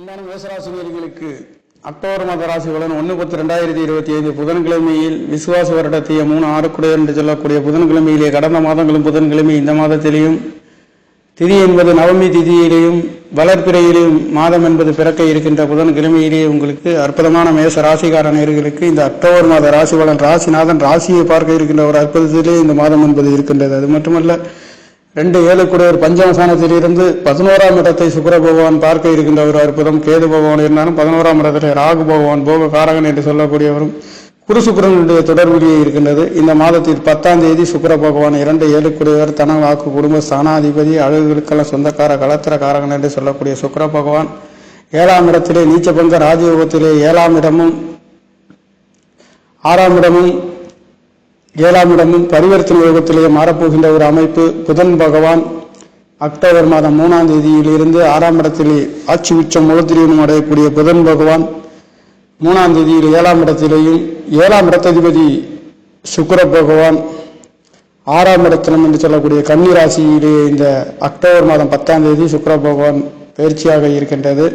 அன்பான மேசராசினியர்களுக்கு அக்டோபர் மாத ராசிகளுடன் ஒன்று பத்து ரெண்டாயிரத்தி இருபத்தி ஐந்து புதன்கிழமையில் விசுவாச வருடத்தைய மூணு ஆறுக்குடைய என்று சொல்லக்கூடிய புதன்கிழமையிலே கடந்த மாதங்களும் புதன்கிழமை இந்த மாதத்திலேயும். திதி என்பது நவமி திதியிலேயும் வளர்ப்பிறையிலேயும் மாதம் என்பது பிறக்க இருக்கின்ற புதன்கிழமையிலே உங்களுக்கு அற்புதமான மேச ராசிகார நேர்களுக்கு இந்த அக்டோபர் மாத ராசி பலன் ராசிநாதன் ராசியை பார்க்க இருக்கின்ற ஒரு அற்புதத்திலே இந்த மாதம் என்பது இருக்கின்றது. அது மட்டுமல்ல ரெண்டு ஏழுக்குடையவர் பஞ்சமசானத்திலிருந்து பதினோராம் இடத்தை சுக்கர பகவான் பார்க்க இருக்கின்ற ஒரு அற்புதம் கேது பகவான் இருந்தாலும் பதினோராம் இடத்துல ராகு பகவான் போக காரகன் என்று சொல்லக்கூடியவரும் குரு தொடர்புடைய இருக்கின்றது. இந்த மாதத்தில் பத்தாம் தேதி சுக்கர பகவான் இரண்டு ஏழுக்குடையவர் தன வாக்கு குடும்ப ஸ்தானாதிபதி அழகுகளுக்கெல்லாம் சொந்தக்கார கலத்திர காரகன் என்று சொல்லக்கூடிய சுக்கர பகவான் ஏழாம் இடத்திலே நீச்சபங்க ராஜயோகத்திலே ஏழாம் இடமும் ஆறாம் இடமும் ஏழாம் இடமும் பரிவர்த்தனை யோகத்திலேயே மாறப்போகின்ற ஒரு அமைப்பு புதன் பகவான். அக்டோபர் மாதம் மூணாம் தேதியிலிருந்து ஆறாம் இடத்திலே ஆட்சி உச்சம் முகத்திரியும் அடையக்கூடிய புதன் பகவான். மூணாம் தேதியில் ஏழாம் இடத்திலேயும் ஏழாம் இடத்ததிபதி சுக்கர பகவான். ஆறாம் இடத்தினம் என்று சொல்லக்கூடிய கன்னி ராசியிலேயே இந்த அக்டோபர் மாதம் பத்தாம் தேதி சுக்கர பகவான் பயிற்சியாக இருக்கின்றது.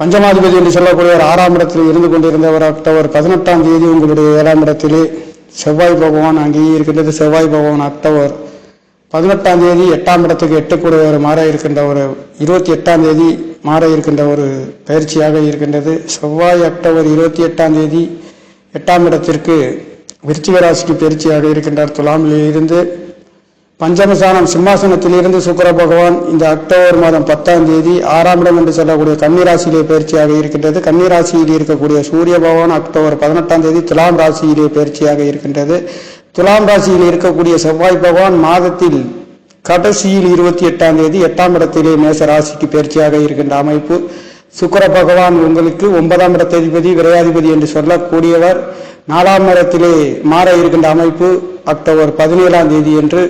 பஞ்சமாதிபதி என்று சொல்லக்கூடிய ஒரு ஆறாம் இடத்தில் இருந்து கொண்டிருந்தவர் அக்டோபர் பதினெட்டாம் தேதி உங்களுடைய ஏழாம் இடத்திலே. செவ்வாய் பகவான் அங்கேயே இருக்கின்றது. செவ்வாய் பகவான் அக்டோபர் பதினெட்டாம் தேதி எட்டாம் இடத்துக்கு எட்டுக்குடையவர் மாற இருக்கின்ற ஒரு இருபத்தி எட்டாம் தேதி மாற இருக்கின்ற ஒரு பயிற்சியாக இருக்கின்றது. செவ்வாய் அக்டோபர் இருபத்தி எட்டாம் தேதி எட்டாம் இடத்திற்கு விருச்சிக ராசிக்கு பயிற்சியாக இருக்கின்றார். துலாமிலிருந்து பஞ்சமசானம் சிம்மாசனத்திலிருந்து சுக்கர பகவான் இந்த அக்டோபர் மாதம் பத்தாம் தேதி ஆறாம் இடம் என்று சொல்லக்கூடிய கன்னிராசியிலே பயிற்சியாக இருக்கின்றது. கன்னிராசியில் இருக்கக்கூடிய சூரிய பகவான் அக்டோபர் பதினெட்டாம் தேதி துலாம் ராசியிலே பயிற்சியாக இருக்கின்றது. துலாம் ராசியில் இருக்கக்கூடிய செவ்வாய் பகவான் மாதத்தில் கடைசியில் இருபத்தி எட்டாம் தேதி எட்டாம் இடத்திலே மேச ராசிக்கு பயிற்சியாக இருக்கின்ற அமைப்பு. சுக்கர பகவான் உங்களுக்கு ஒன்பதாம் இடத்ததிபதி விரையாதிபதி என்று சொல்லக்கூடியவர். நாலாம் இடத்திலே மாற இருக்கின்ற அமைப்பு அக்டோபர் பதினேழாம் தேதி என்று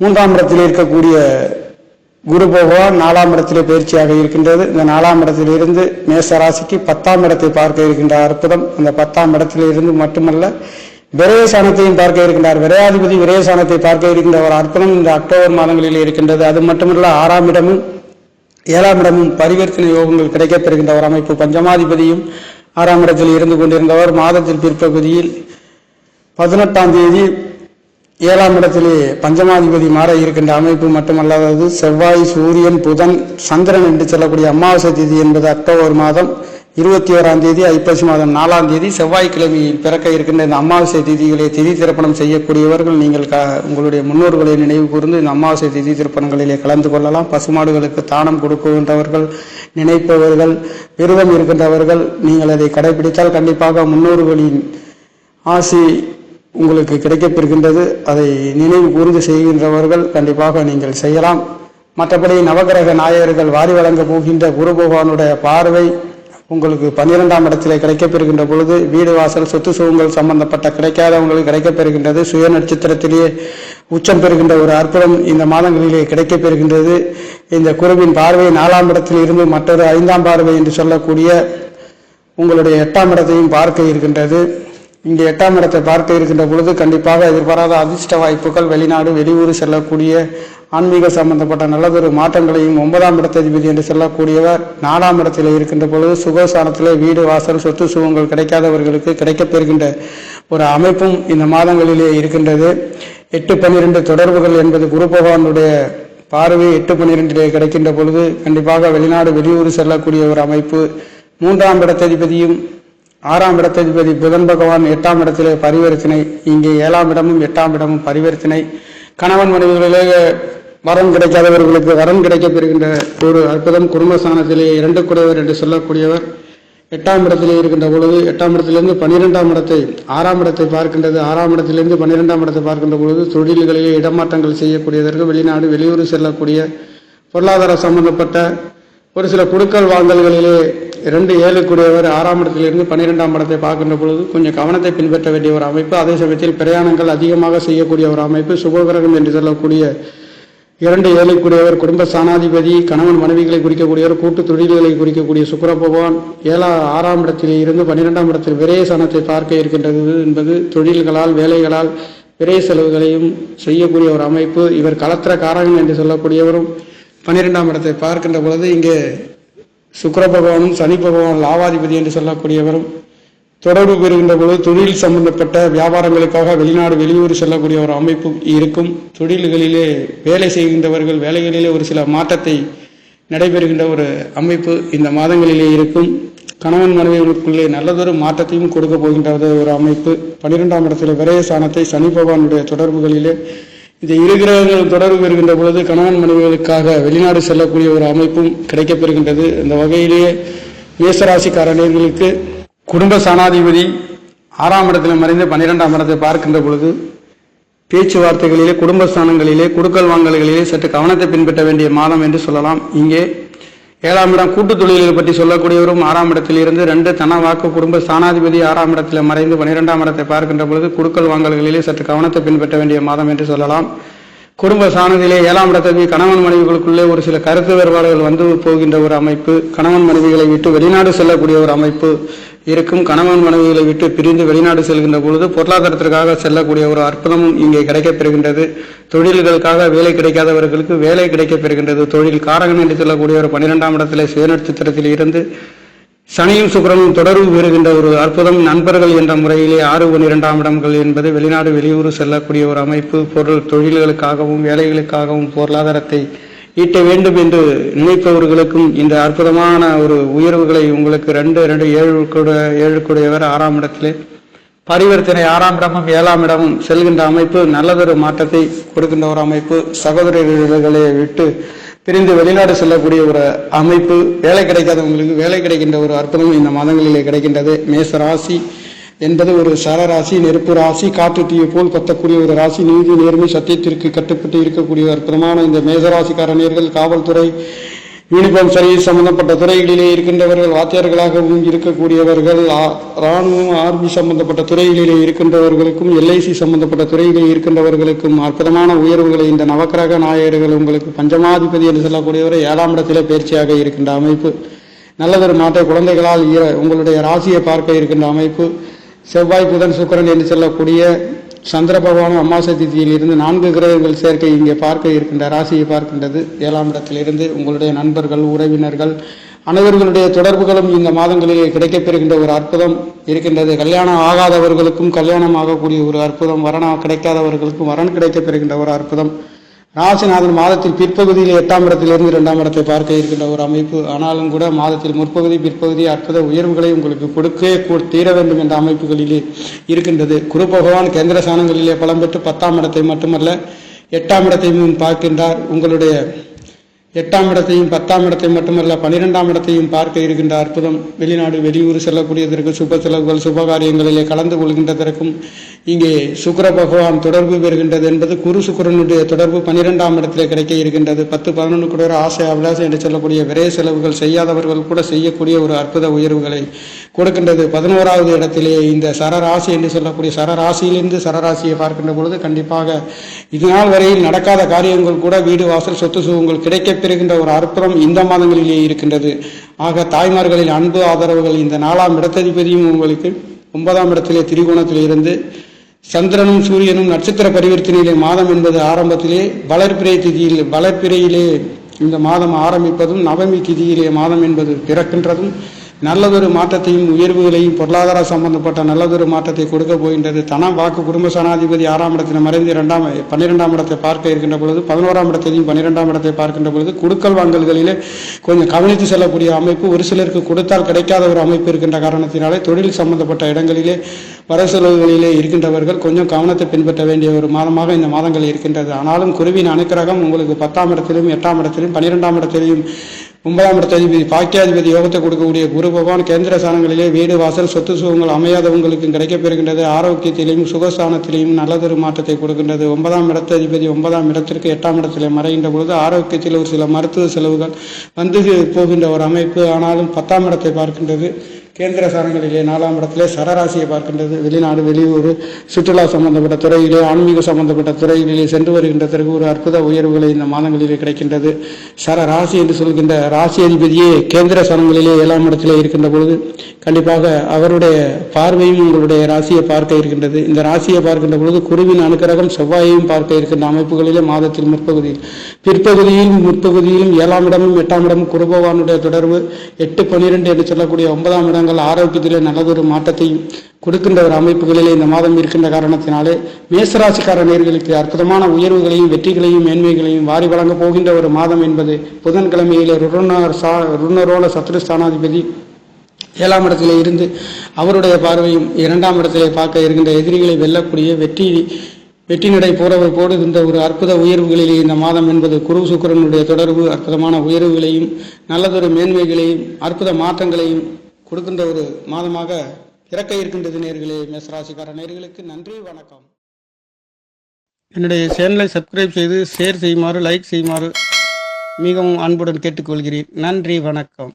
மூன்றாம் இடத்தில் இருக்கக்கூடிய குரு பகவான் நாலாம் இடத்திலே பயிற்சியாக இருக்கின்றது. இந்த நாலாம் இடத்திலிருந்து மேச ராசிக்கு பத்தாம் இடத்தை பார்க்க இருக்கின்ற அற்புதம். அந்த பத்தாம் இடத்திலிருந்து மட்டுமல்ல விரயசானத்தையும் பார்க்க இருக்கின்றார். விரையாதிபதி விரயசானத்தை பார்க்க இருக்கின்ற ஒரு அற்புதம் இந்த அக்டோபர் மாதங்களில் இருக்கின்றது. அது மட்டுமல்ல ஆறாம் இடமும் ஏழாம் இடமும் பரிவர்த்தனை யோகங்கள் கிடைக்கப்பெறுகின்ற ஒரு அமைப்பு. பஞ்சமாதிபதியும் ஆறாம் இடத்தில் இருந்து கொண்டிருந்தவர். மாதத்தில் பிற்பகுதியில் பதினெட்டாம் தேதி ஏழாம் இடத்திலே பஞ்சமாதிபதி மாற இருக்கின்ற அமைப்பு மட்டுமல்லாதது செவ்வாய் சூரியன் புதன் சந்திரன் என்று சொல்லக்கூடிய அமாவாசை தேதி என்பது அக்டோபர் மாதம் இருபத்தி ஓராம் தேதி ஐப்பசி மாதம் நாலாம் தேதி செவ்வாய்க்கிழமையில் பிறக்க இருக்கின்ற இந்த அமாவாசை திதிகளை திதி திருப்பணம் செய்யக்கூடியவர்கள் நீங்கள் க உங்களுடைய முன்னோர்களை நினைவு கூர்ந்து இந்த அமாவாசை திதி திருப்பணங்களிலே கலந்து கொள்ளலாம். பசுமாடுகளுக்கு தானம் கொடுக்கின்றவர்கள் நினைப்பவர்கள் விரதம் இருக்கின்றவர்கள் நீங்கள் அதை கடைபிடித்தால் கண்டிப்பாக முன்னோர்களின் ஆசி உங்களுக்கு கிடைக்கப்பெறுகின்றது அதை நினைவு கூர்ந்து செய்கின்றவர்கள் கண்டிப்பாக நீங்கள் செய்யலாம். மற்றபடி நவகிரக நாயகர்கள் வாரி வழங்கப் போகின்ற குரு பகவானுடைய பார்வை உங்களுக்கு பன்னிரெண்டாம் இடத்திலே கிடைக்கப்பெறுகின்ற பொழுது வீடு வாசல் சொத்து சுகங்கள் சம்பந்தப்பட்ட கிடைக்காதவங்களுக்கு கிடைக்கப்பெறுகின்றது. சுய நட்சத்திரத்திலேயே உச்சம் பெறுகின்ற ஒரு அற்புதம் இந்த மாதங்களிலே கிடைக்கப்பெறுகின்றது. இந்த குருவின் பார்வை நாலாம் இடத்தில் இருந்து மற்றொரு ஐந்தாம் பார்வை என்று சொல்லக்கூடிய உங்களுடைய எட்டாம் இடத்தையும் பார்க்க இருக்கின்றது. இங்கே எட்டாம் இடத்தை பார்க்க இருக்கின்ற பொழுது கண்டிப்பாக எதிர்பாராத அதிர்ஷ்ட வாய்ப்புகள் வெளிநாடு வெளியூர் செல்லக்கூடிய ஆன்மீக சம்பந்தப்பட்ட நல்லதொரு மாற்றங்களையும் ஒன்பதாம் இடத்ததிபதி என்று சொல்லக்கூடியவர் நாலாம் இடத்தில் இருக்கின்ற பொழுது சுகஸ்தானத்திலே வீடு வாசல் சொத்து சுகங்கள் கிடைக்காதவர்களுக்கு கிடைக்கப்பெறுகின்ற ஒரு அமைப்பும் இந்த மாதங்களிலே இருக்கின்றது. எட்டு பன்னிரெண்டு தொடர்புகள் என்பது குரு பகவானுடைய பார்வை எட்டு பன்னிரெண்டிலே கிடைக்கின்ற பொழுது கண்டிப்பாக வெளிநாடு வெளியூர் செல்லக்கூடிய ஒரு அமைப்பு. மூன்றாம் இடத்ததிபதியும் ஆறாம் இடத்ததிபதி புதன் பகவான் எட்டாம் இடத்திலே பரிவர்த்தனை இங்கே ஏழாம் இடமும் எட்டாம் இடமும் பரிவர்த்தனை. கணவன் மனைவிகளிலே வரம் கிடைக்காதவர்களுக்கு வரம் கிடைக்கப்பெறுகின்ற ஒரு அற்புதம். குடும்பஸ்தானத்திலே இரண்டு குடையவர் என்று சொல்லக்கூடியவர். எட்டாம் இடத்திலே இருக்கின்ற பொழுது எட்டாம் இடத்திலிருந்து பன்னிரெண்டாம் இடத்தை ஆறாம் இடத்தை பார்க்கின்றது. ஆறாம் இடத்திலிருந்து பன்னிரெண்டாம் இடத்தை பார்க்கின்ற பொழுது தொழில்களிலே இடமாற்றங்கள் செய்யக்கூடியதற்கு வெளிநாடு வெளியூர் செல்லக்கூடிய பொருளாதார சம்பந்தப்பட்ட ஒரு சில குடுக்கல் வாங்கல்களிலே இரண்டு ஏழுக்குரியவர் ஆறாம் இடத்திலிருந்து பன்னிரெண்டாம் இடத்தை பார்க்கின்ற பொழுது கொஞ்சம் கவனத்தை பின்பற்ற வேண்டிய ஒரு அமைப்பு. அதே சமயத்தில் பிரயாணங்கள் அதிகமாக செய்யக்கூடிய ஒரு அமைப்பு. சுபகிரகம் என்று சொல்லக்கூடிய இரண்டு ஏழைக்குடையவர் குடும்ப சாணாதிபதி கணவன் மனைவிகளை குறிக்கக்கூடியவர் கூட்டு தொழில்களை குறிக்கக்கூடிய சுக்கர பகவான் ஏழா ஆறாம் இடத்தில் இருந்து பன்னிரெண்டாம் இடத்தில் விரைய சனத்தை பார்க்க இருக்கின்றது என்பது தொழில்களால் வேலைகளால் விரைய செலவுகளையும் செய்யக்கூடிய ஒரு அமைப்பு. இவர் கலத்திர காரகன் என்று சொல்லக்கூடியவரும் பன்னிரெண்டாம் இடத்தை பார்க்கின்ற பொழுது இங்கே சுக்கர பகவானும் சனி பகவான் லாவாதிபதி என்று சொல்லக்கூடியவரும் தொடர்பு பெறுகின்ற பொழுது தொழில் சம்பந்தப்பட்ட வியாபாரங்களுக்காக வெளிநாடு வெளியூர் செல்லக்கூடிய ஒரு அமைப்பு இருக்கும். தொழில்களிலே வேலை செய்கின்றவர்கள் வேலைகளிலே ஒரு சில மாற்றத்தை நடைபெறுகின்ற ஒரு அமைப்பு இந்த மாதங்களிலே இருக்கும். கணவன் மனைவிகளுக்குள்ளே நல்லதொரு மாற்றத்தையும் கொடுக்க போகின்றது ஒரு அமைப்பு. பன்னிரெண்டாம் இடத்தில் விரய சாணத்தை சனி பகவானுடைய தொடர்புகளிலே இந்த இரு கிரகங்கள் தொடர்பு பெறுகின்ற பொழுது கணவன் மனைவிகளுக்காக வெளிநாடு செல்லக்கூடிய ஒரு அமைப்பும் கிடைக்கப்பெறுகின்றது. இந்த வகையிலேயே மேசராசிக்காரர்களுக்கு குடும்ப சனாதிபதி ஆறாம் இடத்தில் மறைந்து பன்னிரெண்டாம் இடத்தை பார்க்கின்ற பொழுது பேச்சுவார்த்தைகளிலே குடும்பஸ்தானங்களிலே குடுக்கல் வாங்கல்களிலே சற்று கவனத்தை பின்பற்ற வேண்டிய மாதம் என்று சொல்லலாம். இங்கே ஏழாம் இடம் கூட்டு தொழில்கள் பற்றி சொல்லக்கூடியவரும் ஆறாம் இடத்தில் இருந்து ரெண்டு தன வாக்கு குடும்ப ஸ்தானாதிபதி ஆறாம் இடத்தில் மறைந்து பனிரெண்டாம் இடத்தை பார்க்கின்ற பொழுது குடுக்கல் வாங்கல்களிலே சற்று கவனத்தை பின்பற்ற வேண்டிய மாதம் என்று சொல்லலாம். குடும்ப சாணத்திலே ஏழாம் இடத்தை கணவன் மனைவிகளுக்குள்ளே ஒரு சில கருத்து வேறுபாடுகள் வந்து போகின்ற ஒரு அமைப்பு கணவன் மனைவிகளை விட்டு வெளிநாடு செல்லக்கூடிய ஒரு அமைப்பு இருக்கும் கணவன் மனைவிகளை விட்டு பிரிந்து வெளிநாடு செல்கின்ற பொழுது பொருளாதாரத்திற்காக செல்லக்கூடிய ஒரு அற்புதமும் இங்கே கிடைக்கப்பெறுகின்றது. தொழில்களுக்காக வேலை கிடைக்காதவர்களுக்கு வேலை கிடைக்கப்பெறுகின்றது. தொழில் காரகம் என்று சொல்லக்கூடிய ஒரு பன்னிரெண்டாம் இடத்திலே சுயநட்சத்திரத்தில் இருந்து சனியும் சுக்கரனும் தொடர்பு பெறுகின்ற ஒரு அற்புதம் நண்பர்கள் என்ற முறையிலே ஆறு பன்னிரெண்டாம் இடங்கள் என்பது வெளிநாடு வெளியூர் செல்லக்கூடிய ஒரு அமைப்பு. பொருள் தொழில்களுக்காகவும் வேலைகளுக்காகவும் பொருளாதாரத்தை ஈட்ட வேண்டும் என்று நினைப்பவர்களுக்கும் இந்த அற்புதமான ஒரு உயர்வுகளை உங்களுக்கு ரெண்டு ரெண்டு ஏழு கூட ஏழு கூடியவர் ஆறாம் இடத்திலே பரிவர்த்தனை ஆறாம் இடமும் ஏழாம் இடமும் செல்கின்ற அமைப்பு நல்லதொரு மாற்றத்தை கொடுக்கின்ற ஒரு அமைப்பு சகோதரர்களை விட்டு பிரிந்து வெளிநாடு செல்லக்கூடிய ஒரு அமைப்பு வேலை கிடைக்காதவங்களுக்கு வேலை கிடைக்கின்ற ஒரு அற்புதம் இந்த மாதங்களிலே கிடைக்கின்றது. மேச ராசி என்பது ஒரு சரராசி நெருப்பு ராசி காற்று தீயை போல் கத்தக்கூடிய ஒரு ராசி. நீதி நேர்மை சத்தியத்திற்கு கட்டுப்பட்டு இருக்கக்கூடிய அற்புதமான இந்த மேசராசிக்காரணியர்கள் காவல்துறை யூனிஃபார்ம் சர்வீஸ் சம்பந்தப்பட்ட துறைகளிலே இருக்கின்றவர்கள் வாத்தியார்களாகவும் இருக்கக்கூடியவர்கள் ஆ- ராணுவம் ஆர்மி சம்பந்தப்பட்ட துறைகளிலே இருக்கின்றவர்களுக்கும் எல்ஐசி சம்பந்தப்பட்ட துறையிலே இருக்கின்றவர்களுக்கும் அற்புதமான உயர்வுகளை இந்த நவக்கிரக நாயகர்கள் உங்களுக்கு பஞ்சமாதிபதி என்று சொல்லக்கூடியவர் ஏழாம் இடத்திலே பயிற்சியாக இருக்கின்ற அமைப்பு. நல்லதொரு மாற்றை குழந்தைகளால் உங்களுடைய ராசியை பார்க்க இருக்கின்ற அமைப்பு. செவ்வாய் புதன் சுக்கரன் என்று சொல்லக்கூடிய சந்திர பகவானும் அமாவாசை திதியில் இருந்து நான்கு கிரகங்கள் சேர்க்கை இங்கே பார்க்க இருக்கின்ற ராசியை பார்க்கின்றது. ஏழாம் இடத்திலிருந்து உங்களுடைய நண்பர்கள் உறவினர்கள் அனைவர்களுடைய தொடர்புகளும் இந்த மாதங்களிலே கிடைக்கப்பெறுகின்ற ஒரு அற்புதம் இருக்கின்றது. கல்யாணம் ஆகாதவர்களுக்கும் கல்யாணம் ஆகக்கூடிய ஒரு அற்புதம் வரணும் கிடைக்காதவர்களுக்கும் வரன் கிடைக்கப்பெறுகின்ற ஒரு அற்புதம். ராசிநாதன் மாதத்தில் பிற்பகுதியில் எட்டாம் இடத்திலிருந்து இரண்டாம் இடத்தை பார்க்க இருக்கின்ற ஒரு அமைப்பு. ஆனாலும் கூட மாதத்தில் முற்பகுதி பிற்பகுதி அற்புத உயர்வுகளை உங்களுக்கு கொடுக்க தீர வேண்டும் என்ற அமைப்புகளிலே இருக்கின்றது. குரு பகவான் கேந்திர சாணங்களிலே பலம் பெற்று பத்தாம் இடத்தை மட்டுமல்ல எட்டாம் இடத்தையும் பார்க்கின்றார். உங்களுடைய எட்டாம் இடத்தையும் பத்தாம் இடத்தை மட்டுமல்ல பனிரெண்டாம் இடத்தையும் பார்க்க இருக்கின்ற அற்புதம். வெளிநாடு வெளியூர் செல்லக்கூடியதற்கு சுப செலவுகள் சுப காரியங்களிலே கலந்து கொள்கின்றதற்கும் இங்கே சுக்கர பகவான் தொடர்பு பெறுகின்றது என்பது குரு சுக்கிரனுடைய தொடர்பு பனிரெண்டாம் இடத்திலே கிடைக்க இருக்கின்றது. பத்து பதினொன்று கூட ஆசை அபிலாசம் என்று சொல்லக்கூடிய விரைய செலவுகள் செய்யாதவர்கள் கூட செய்யக்கூடிய ஒரு அற்புத உயர்வுகளை கொடுக்கின்றது. பதினோராவது இடத்திலே இந்த சரராசி என்று சொல்லக்கூடிய சரராசியிலிருந்து சரராசியை பார்க்கின்ற பொழுது கண்டிப்பாக இது நாள் வரையில் நடக்காத காரியங்கள் கூட வீடு வாசல் சொத்து சுகங்கள் கிடைக்கப் பெறுகின்ற ஒரு அற்புதம் இந்த மாதங்களிலே இருக்கின்றது. ஆக தாய்மார்களின் அன்பு ஆதரவுகள் இந்த நாலாம் இடத்ததிபதியும் உங்களுக்கு ஒன்பதாம் இடத்திலே திரிகோணத்தில் இருந்து சந்திரனும் சூரியனும் நட்சத்திர பரிவர்த்தனையிலே மாதம் என்பது ஆரம்பத்திலே வளர்பிறை திதியில் வளர்ப்பிறையிலே இந்த மாதம் ஆரம்பிப்பதும் நவமி திதியிலே மாதம் என்பது பிறக்கின்றதும் நல்லதொரு மாற்றத்தையும் உயர்வுகளையும் பொருளாதார சம்பந்தப்பட்ட நல்லதொரு மாற்றத்தை கொடுக்க போகின்றது. தனம் வாக்கு குடும்ப சனாதிபதி ஆறாம் இடத்தில் மறைந்து இரண்டாம் பன்னிரெண்டாம் இடத்தை பார்க்க இருக்கின்ற பொழுது பதினோராம் இடத்தையும் பன்னிரெண்டாம் இடத்தை பார்க்கின்ற பொழுது குடுக்கல் வாங்கல்களிலே கொஞ்சம் கவனித்து செல்லக்கூடிய அமைப்பு ஒரு சிலருக்கு கொடுத்தால் கிடைக்காத ஒரு அமைப்பு இருக்கின்ற காரணத்தினாலே தொழில் சம்பந்தப்பட்ட இடங்களிலே வர செலவுகளிலே இருக்கின்றவர்கள் கொஞ்சம் கவனத்தை பின்பற்ற வேண்டிய ஒரு மாதமாக இந்த மாதங்கள் இருக்கின்றது. ஆனாலும் குருவின் அனுக்கிரகம் உங்களுக்கு பத்தாம் இடத்திலும் எட்டாம் இடத்திலும் பன்னிரெண்டாம் இடத்திலையும் ஒன்பதாம் இடத்ததிபதி பாக்கியாதிபதி யோகத்தை கொடுக்கக்கூடிய குரு பகவான் கேந்திர ஸ்தானங்களிலே வீடு வாசல் சொத்து சுகங்கள் அமையாதவங்களுக்கு கிடைக்கப்பெறுகின்றது ஆரோக்கியத்திலையும் சுகஸ்தானத்திலையும் நல்லதொரு மாற்றத்தை கொடுக்கின்றது. ஒன்பதாம் இடத்ததிபதி ஒன்பதாம் இடத்திற்கு எட்டாம் இடத்திலே மறைகின்ற பொழுது ஆரோக்கியத்தில் ஒரு சில மருத்துவ செலவுகள் வந்து போகின்ற ஒரு அமைப்பு. ஆனாலும் பத்தாம் இடத்தை பார்க்கின்றது. கேந்திர சாரங்களிலே நாலாம் இடத்திலே சரராசியை பார்க்கின்றது. வெளிநாடு வெளியூர் சுற்றுலா சம்பந்தப்பட்ட துறையிலே ஆன்மீக சம்பந்தப்பட்ட துறைகளிலே சென்று வருகின்ற பிறகு ஒரு அற்புத உயர்வுகளை இந்த மாதங்களிலே கிடைக்கின்றது. சரராசி என்று சொல்கின்ற ராசி அதிபதியே கேந்திர சரங்களிலே ஏழாம் இடத்திலே இருக்கின்ற பொழுது கண்டிப்பாக அவருடைய பார்வையும் உங்களுடைய ராசியை பார்க்க இருக்கின்றது. இந்த ராசியை பார்க்கின்ற பொழுது குருவின் அனுக்கிரகம் செவ்வாயையும் பார்க்க இருக்கின்ற அமைப்புகளிலே மாதத்தில் முற்பகுதியில். பிற்பகுதியிலும் முற்பகுதியிலும் ஏழாம் இடமும் எட்டாம் இடமும் குருபவானுடைய தொடர்பு. எட்டு பன்னிரெண்டு என்று சொல்லக்கூடிய ஒன்பதாம் இடம் இடங்கள் ஆரோக்கியத்திலே நல்லதொரு மாற்றத்தையும் கொடுக்கின்ற ஒரு அமைப்புகளிலே இந்த மாதம் இருக்கின்ற காரணத்தினாலே மேசராசிக்கார நேர்களுக்கு அற்புதமான உயர்வுகளையும் வெற்றிகளையும் மேன்மைகளையும் வாரி வழங்கப் போகின்ற ஒரு மாதம் என்பது புதன்கிழமையிலே ருணர் சா ருணரோல சத்ருஸ்தானாதிபதி ஏழாம் இடத்திலே இருந்து அவருடைய பார்வையும் இரண்டாம் இடத்திலே பார்க்க இருக்கின்ற எதிரிகளை வெல்லக்கூடிய வெற்றி வெற்றி நடை போறவர் போடுகின்ற ஒரு அற்புத உயர்வுகளிலே இந்த மாதம் என்பது குரு சுக்கிரனுடைய தொடர்பு அற்புதமான உயர்வுகளையும் நல்லதொரு மேன்மைகளையும் அற்புத மாற்றங்களையும் கொடுக்கின்ற ஒரு மாதமாக இறக்க இருக்கின்றது நேர்களே மேசராசிக்கார நேர்களுக்கு நன்றி வணக்கம். என்னுடைய சேனலை சப்ஸ்கிரைப் செய்து ஷேர் செய்யுமாறு லைக் செய்யுமாறு மிகவும் அன்புடன் கேட்டுக்கொள்கிறேன். நன்றி வணக்கம்.